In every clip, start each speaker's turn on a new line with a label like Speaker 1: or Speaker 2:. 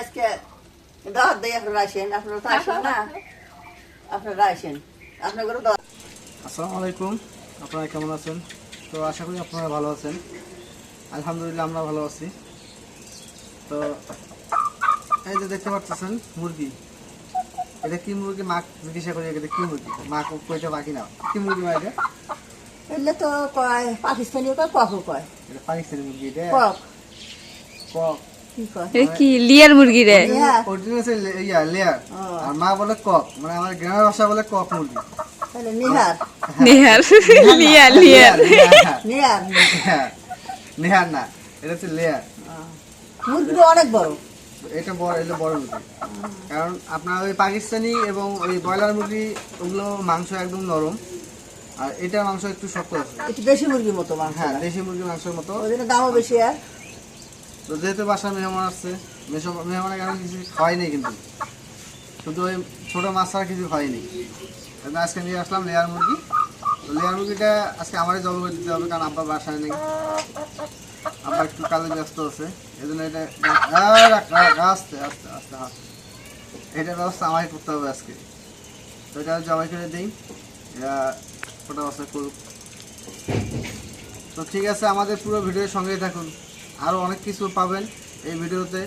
Speaker 1: আজকে দাওয়াত দেয় আপনারা আসেন আপনারা তো আসেন না আপনারা আসেন আপনাদের দাওয়াত
Speaker 2: আসসালামু আলাইকুম আপনারা কেমন আছেন? তো আশা করি আপনারা ভালো আছেন। আলহামদুলিল্লাহ আমরা ভালো আছি। তো এই যে দেখতে পাচ্ছেন মুরগি। এটা কি মুরগি? মা জিজ্ঞাসা করি এটা কি মুরগি? মা কইটা বাকি না। কি মুরগি মা এটা?
Speaker 1: এলে তো কয় পাকিস্তানি কয় ককও কয়।
Speaker 2: এটা পাকিস্তানি মুরগি এটা?
Speaker 1: কক কি
Speaker 3: লিয়ার মুরগি রে?
Speaker 1: হ্যাঁ
Speaker 2: অরিজিনাল ইয়া লেয়ার। আর মা বলে কক মানে আমার গ্রামের ভাষা বলে কক মুরগি।
Speaker 1: তাহলে নিহার।
Speaker 3: নেহার। লিয়ার লিয়ার।
Speaker 1: নিহার
Speaker 2: হ্যাঁ না এটা হচ্ছে লেয়ার।
Speaker 1: মুরগিটা অনেক বড়।
Speaker 2: এটা বড় এটা বড় মুরগি। কারণ আপনার ওই পাকিস্তানি এবং ওই ব্রয়লার মুরগি ওগুলো মাংস একদম নরম। আর এটার মাংস একটু শক্ত আছে।
Speaker 1: একটু বেশি মুরগির মতো মাংস।
Speaker 2: হ্যাঁ দেশি মুরগির মাংসের মতো।
Speaker 1: ওই জন্য দামও বেশি আর?
Speaker 2: তো যেহেতু বাসার মেহমান আসছে মেহমানের কারণে কিছু খাওয়াই কিন্তু। শুধু ওই ছোটো মাছ ছাড়া কিছু খাওয়াই আজকে নিয়ে আসলাম লেয়ার মুরগি। তো লেয়ার মুরগিটা আজকে আমারই জল করে দিতে হবে, কারণ আব্বা বাসায় নেই। আব্বা একটু কাজে ব্যস্ত আছে এই জন্য এটা আস্তে আস্তে আস্তে আস্তে। এটার ব্যবস্থা আমাকে করতে হবে আজকে। তো এটা জবাই করে দিই। ওটা অবস্থা করুক তো ঠিক আছে, আমাদের পুরো ভিডিওর সঙ্গেই থাকুন। আরও অনেক কিছু পাবেন এই ভিডিওতে।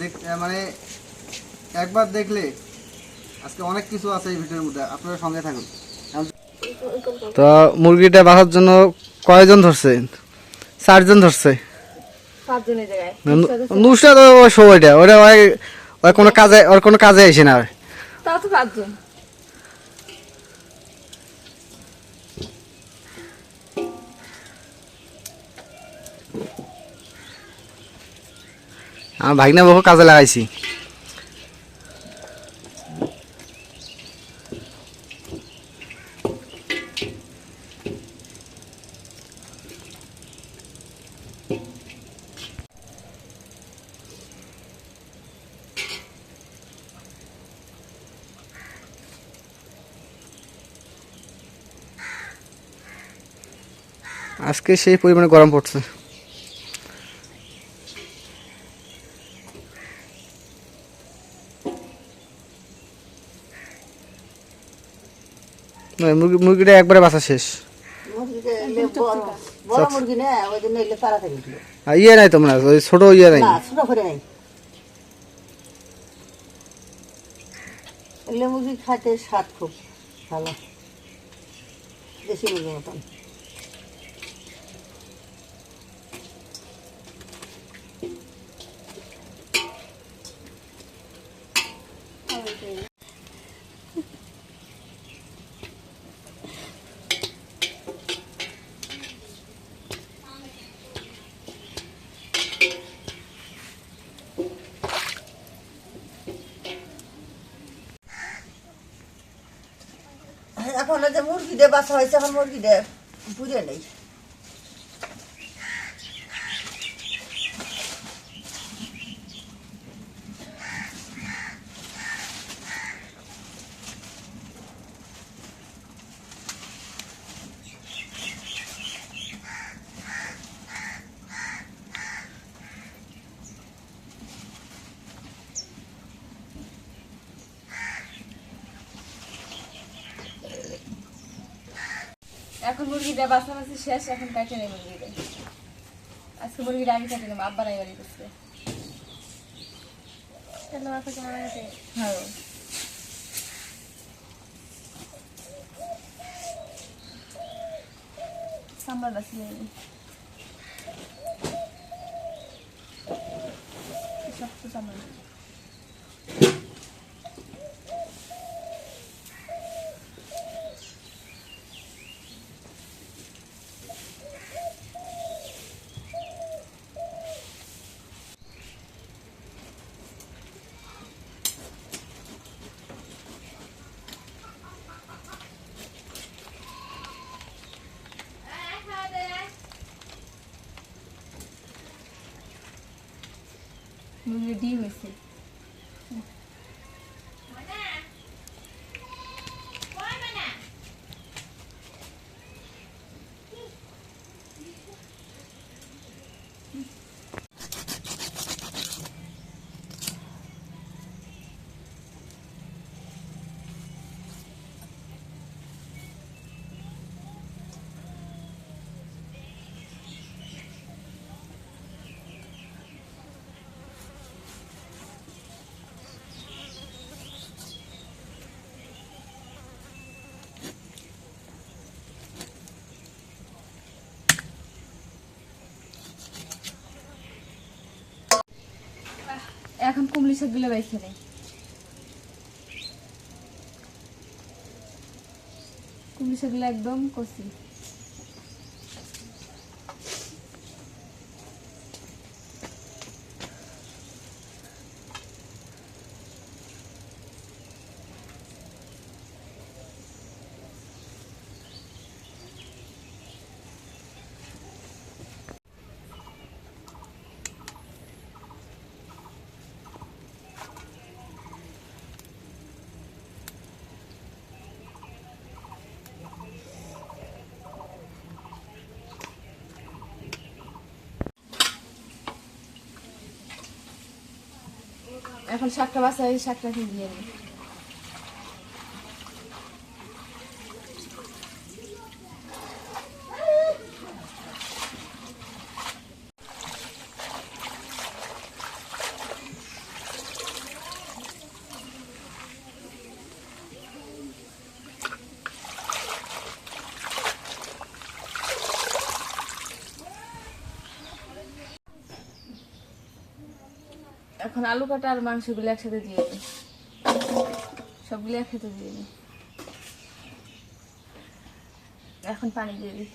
Speaker 2: দেখ মানে একবার দেখলে আজকে অনেক কিছু আছে এই ভিডিওর মধ্যে আপনারা সঙ্গে থাকুন। তো মুরগিটা বাঁচার জন্য কয়জন ধরছে? চারজন ধরছে। নুসটা তো শো ওইটা ওটা ওই কোনো কাজে ওর কোনো কাজে আসে না। আর।
Speaker 3: তাও তো পাঁচজন।
Speaker 2: আমার ভাগনা বহু কাজে লাগাইছি। আজকে সেই পরিমাণে গরম পড়ছে। মুরগি মুরগিটা একবারে বাসা শেষ। আর ইয়ে নাই তোমরা ওই ছোট ইয়ে নাই।
Speaker 1: না ছোট করে নাই। এলে মুরগি খাইতে স্বাদ খুব ভালো। দেশি মুরগির মতন। যে মুরগি বাসা হয়েছে এখন মুরগি দিয়ে বুঝে নেই।
Speaker 3: এখন মুরগিটা বাসা বাসি শেষ এখন কাটে নেই মুরগিটা আজকে মুরগিটা আগে কাটে নেব? আব্বা নাই বাড়ি করছে হ্যাঁ। সাম্বার আছে সব তো সাম্বার। মুরগির ডিম হয়েছে কুমড়ি শাকগুলো বাইছে নেই। কুমড়ি শাকগুলো একদম কষি এখন শাকটা বাসা এই শাকটা এখন দিয়ে এখন আলু কাটা আর মাংসগুলো একসাথে দিয়ে দিই। সবগুলো একসাথে দিয়ে দিই। এখন পানি দিয়ে দিই।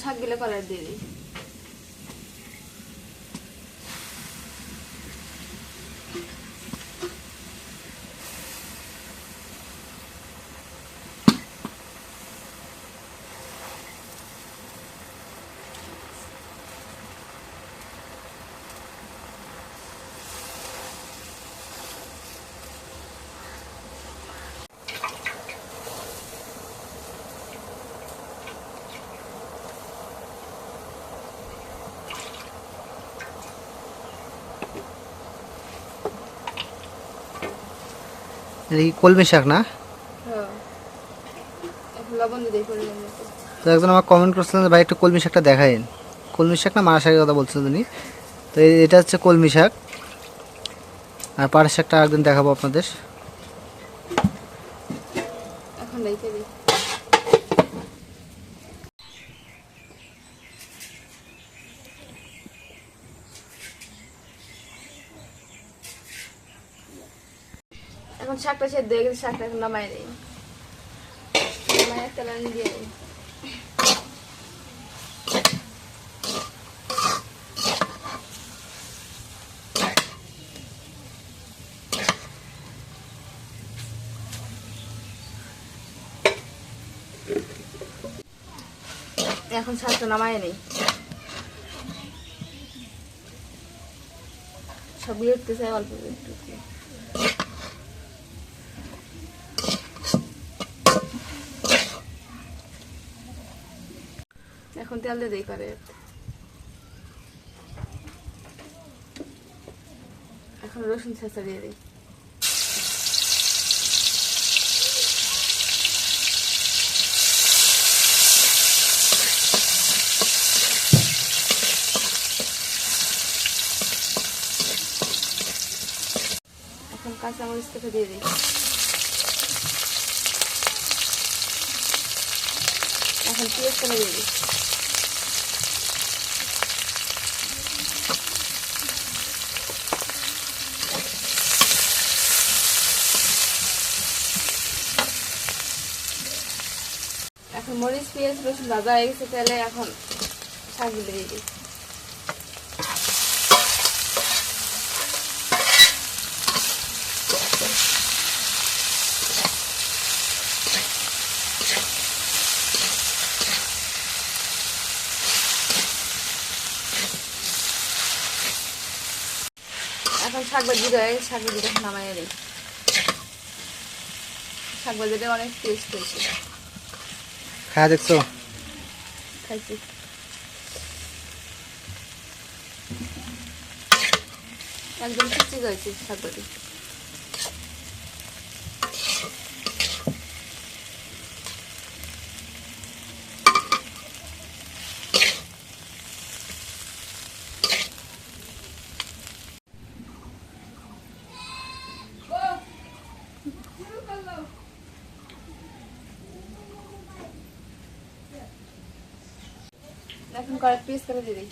Speaker 3: শাকগুলো কলার দিয়ে দিই
Speaker 2: এটা কলমি শাক না? তো একজন আমার কমেন্ট করছিলেন ভাই, একটু কলমি শাকটা দেখাইন কলমি শাক না, মারা শাকের কথা বলছিলেন তিনি তো এটা হচ্ছে কলমি শাক। আর পাড়ের শাকটা একদিন দেখাবো আপনাদের
Speaker 3: এখন রেখে দিই এখন শাকটা সেদ্ধ হয়ে শাকটা এখন নামাই দিই। নামাই তেল দিয়ে দিই। এখন শাকটা নামাই নেই। সবগুলো উঠতে চাই অল্প একটু দিয়ে দিই করে এখন রসুন ছেঁচা দিয়ে দিই। এখন কাঁচামরিচ কেটে দিয়ে দিই। এখন পেঁয়াজ কেটে দিয়ে দিই এখন মরিচ, পেঁয়াজ, রসুন ভাজা হয়ে গেছে, তেলে এখন শাকগুলো দিয়ে দিই শাক ভাজি দেয় শাক ভাজিটা নামাই দিই। শাক ভাজিটা অনেক টেস্ট হয়েছে
Speaker 2: খাওয়া দেখছ
Speaker 3: খাইছি একদম ঠিক হয়েছে শাক ভাজি এখন কয়েক পিস করে দিয়ে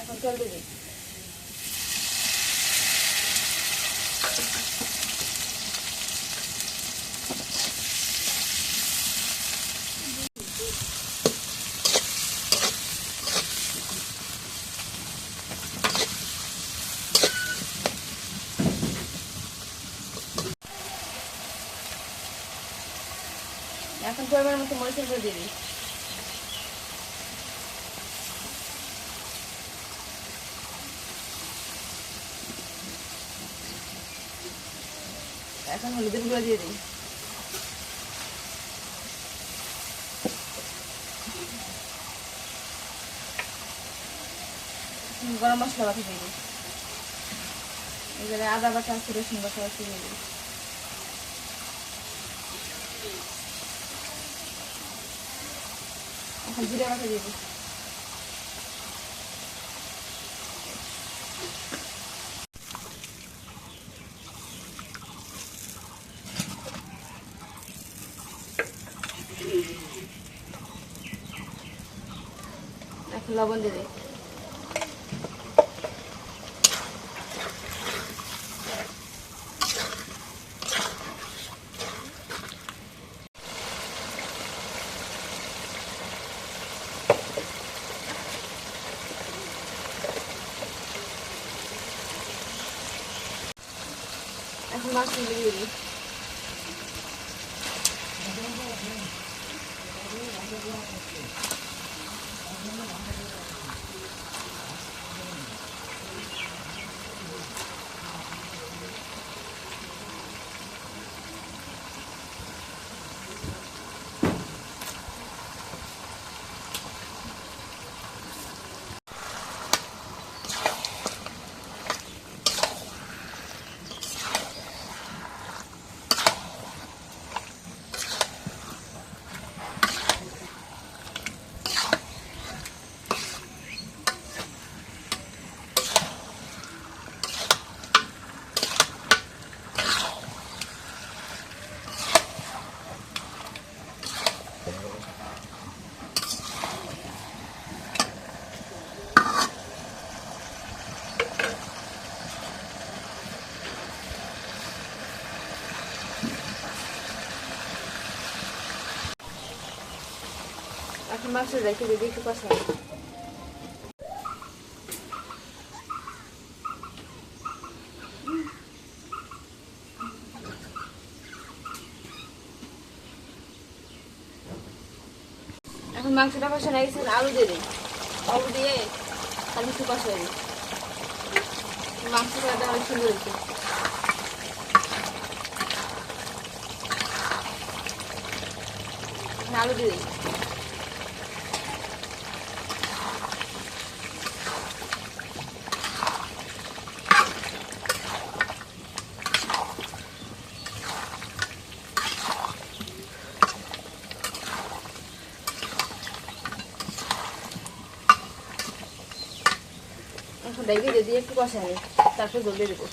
Speaker 3: এখন তেল দিয়ে এখন দিয়ে দিই এখন হলুদের গুঁড়ো দিয়ে দিই। গরম মশলা বাটা দিয়ে দিই। এবারে আদা বাটা আছে রসুন বাটা আছে দিয়ে দিই। জিরে বাটা এখন লবণ দিয়ে দিই এখন মাছগুলো দিয়ে দিই এখন মাংস রেখে দিদি একটু কষা এখন মাংসটা কষা হয়ে গেছে আলু দিয়ে দিই। আলু দিয়ে খালি একটু কষা দিই মাংসটা অনেক সুন্দর হয়েছে। আলু দিয়ে দিই এখন ডেকে দিয়ে একটু কষা নিই তারপর জল দিয়ে দেবো।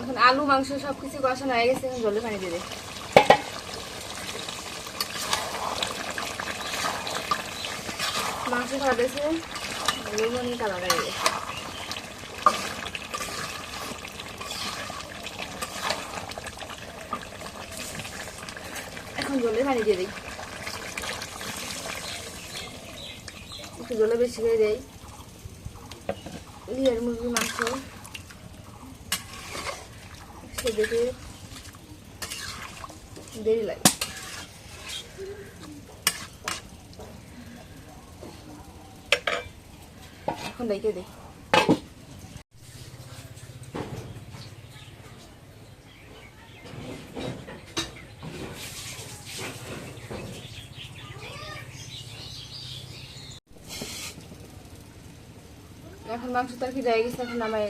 Speaker 3: এখন আলু, মাংস সব কিছু কষানো হয়ে গেছে, এখন জলে পানি দিয়ে মাংস খাওয়া দিয়েছে লেমনি কালার হয়ে গেছে এখন জলে পানি দিয়ে দিই। একটু জলে বেশি করে দেয় লিয়ার মুরগির মাংস। সে দেখে দেরি লাগে। এখন দেখে দিই। মাংস তরকারি হয়ে গেছে এখন নামাই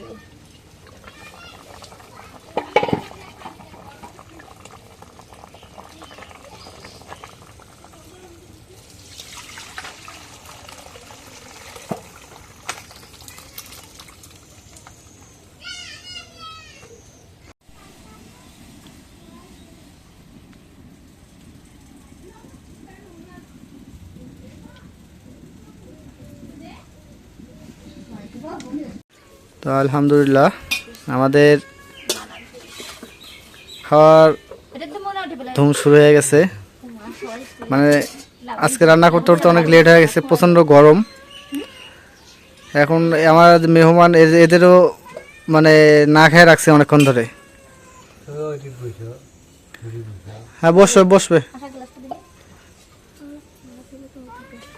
Speaker 2: তো আলহামদুলিল্লাহ, আমাদের খাওয়ার ধুম শুরু হয়ে গেছে। মানে আজকে রান্না করতে করতে অনেক লেট হয়ে গেছে, প্রচণ্ড গরম। এখন আমার মেহমান এদেরও মানে না খেয়ে রাখছে অনেকক্ষণ ধরে। হ্যাঁ বসবে বসবে
Speaker 3: আশা গ্লাসটা দিলে ভাত খাব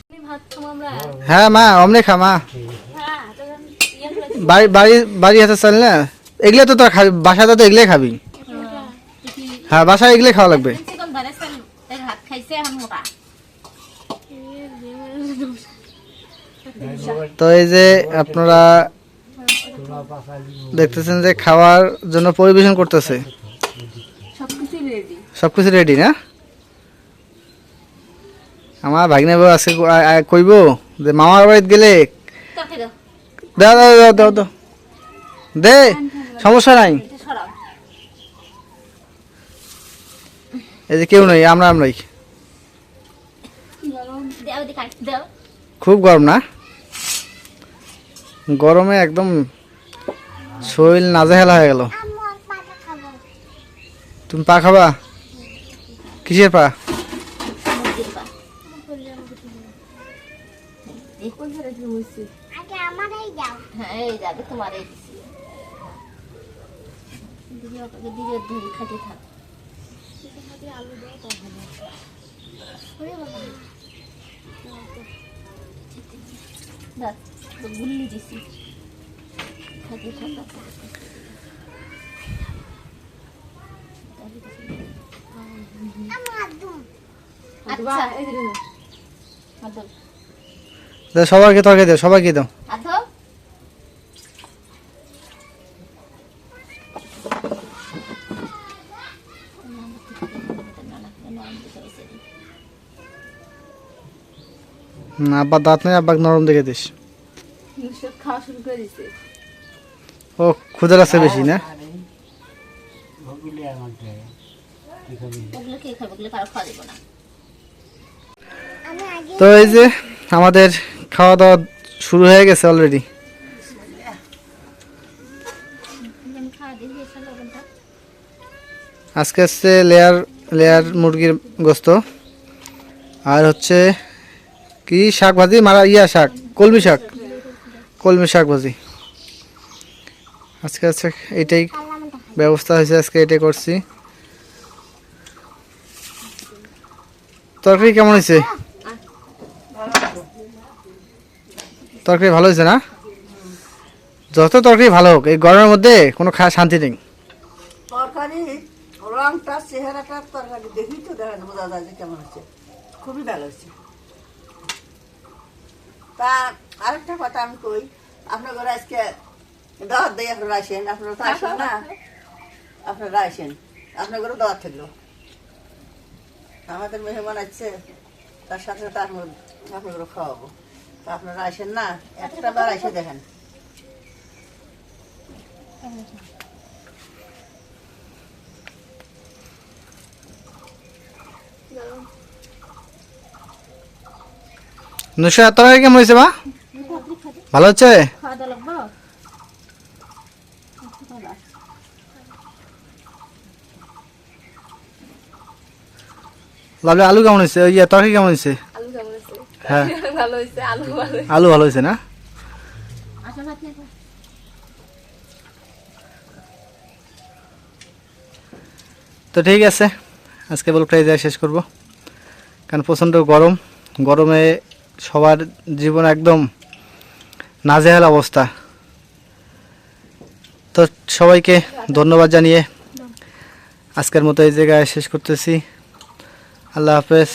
Speaker 3: আমরা
Speaker 2: হ্যাঁ মা অমনি খা মা।
Speaker 3: হ্যাঁ ইয়ে
Speaker 2: বাড়ি বাড়ি বাড়ি হাতে চাল না? এগুলো তো তোর খাবি বাসাতে তো এগুলোই খাবি। হ্যাঁ। বাসায় এগুলোই খাওয়া লাগবে। তো এই যে আপনারা দেখতেছেন যে খাওয়ার জন্য পরিবেশন করতেছে।
Speaker 3: সব কিছু রেডি
Speaker 2: সব রেডি না? আমার ভাগ্নে বউ আজকে ক- আ- আ- কইব যে মামার বাড়িতে গেলে।
Speaker 3: তরকারি দাও
Speaker 2: দাও দাও দাও দাও দাও দে সমস্যা নাই। এই যে কেউ নেই আমরা আমরাই
Speaker 3: দাও দি কাট দাও।
Speaker 2: খুব গরম না? গরমে একদম শরীর নাজেহালা হয়ে গেল। তুমি পা খাবা? কিসের পা
Speaker 3: মুরগির পা ধারে তুমি মুছছি হ্যাঁ এই যাবে তোমার এই দিছি। দিদি ওকে দিদি ধরি খাতে থাক। দাঁত গুল্লি দিছি। খাতে থাক আচ্ছা আদর
Speaker 2: দে, সবাইকে তরকারি দাও সবাইকে দাও। আব্বার দাঁত নেই আব্বাকে নরম দেখে দিস। ও ক্ষুদা আছে বেশি না। তো এই যে আমাদের খাওয়া দাওয়া শুরু হয়ে গেছে অলরেডি আজকে আসছে লেয়ার লেয়ার মুরগির গোস্ত। আর হচ্ছে কি শাক ভাজি? মারা, ইয়া শাক, কলমি শাক। কলমি শাক ভাজি। আজকে হচ্ছে এটাই ব্যবস্থা হয়েছে, আজকে এটাই করছি। তরকারি কেমন হয়েছে? তরকারি ভালো হয়েছে না? যত তরকারি ভালো হোক, এই গরমের মধ্যে কোনো খাওয়া শান্তি নেই।
Speaker 1: তরকারি, রংটা, চেহারাটা তরকারি দেখি তো দেখা কেমন হচ্ছে। খুবই ভালো তা কথা আমি কই, আপনার ঘরে না? আপনারা থাকল। আমাদের মেহমান আছে, তার সাথে সাথে আপনার খাওয়াবো। আপনারা আসেন না একটা বার এসে দেখেন।
Speaker 2: নুসরা তরকারি কেমন হয়েছে মা? ভালো হচ্ছে? আলু কেমন হয়েছে? ওই ইয়ে, তরকারি কেমন হয়েছে? হ্যাঁ।
Speaker 3: ভালো হয়েছে আলু ভালো হয়েছে
Speaker 2: আলু ভালো হয়েছে না। তো ঠিক আছে আজকে ব্লগটা এই জায়গায় শেষ করব। কারণ প্রচণ্ড গরম গরমে সবার জীবন একদম নাজেহাল অবস্থা। তো সবাইকে ধন্যবাদ জানিয়ে আজকের মতো এই জায়গায় শেষ করতেছি। আল্লাহ হাফেজ।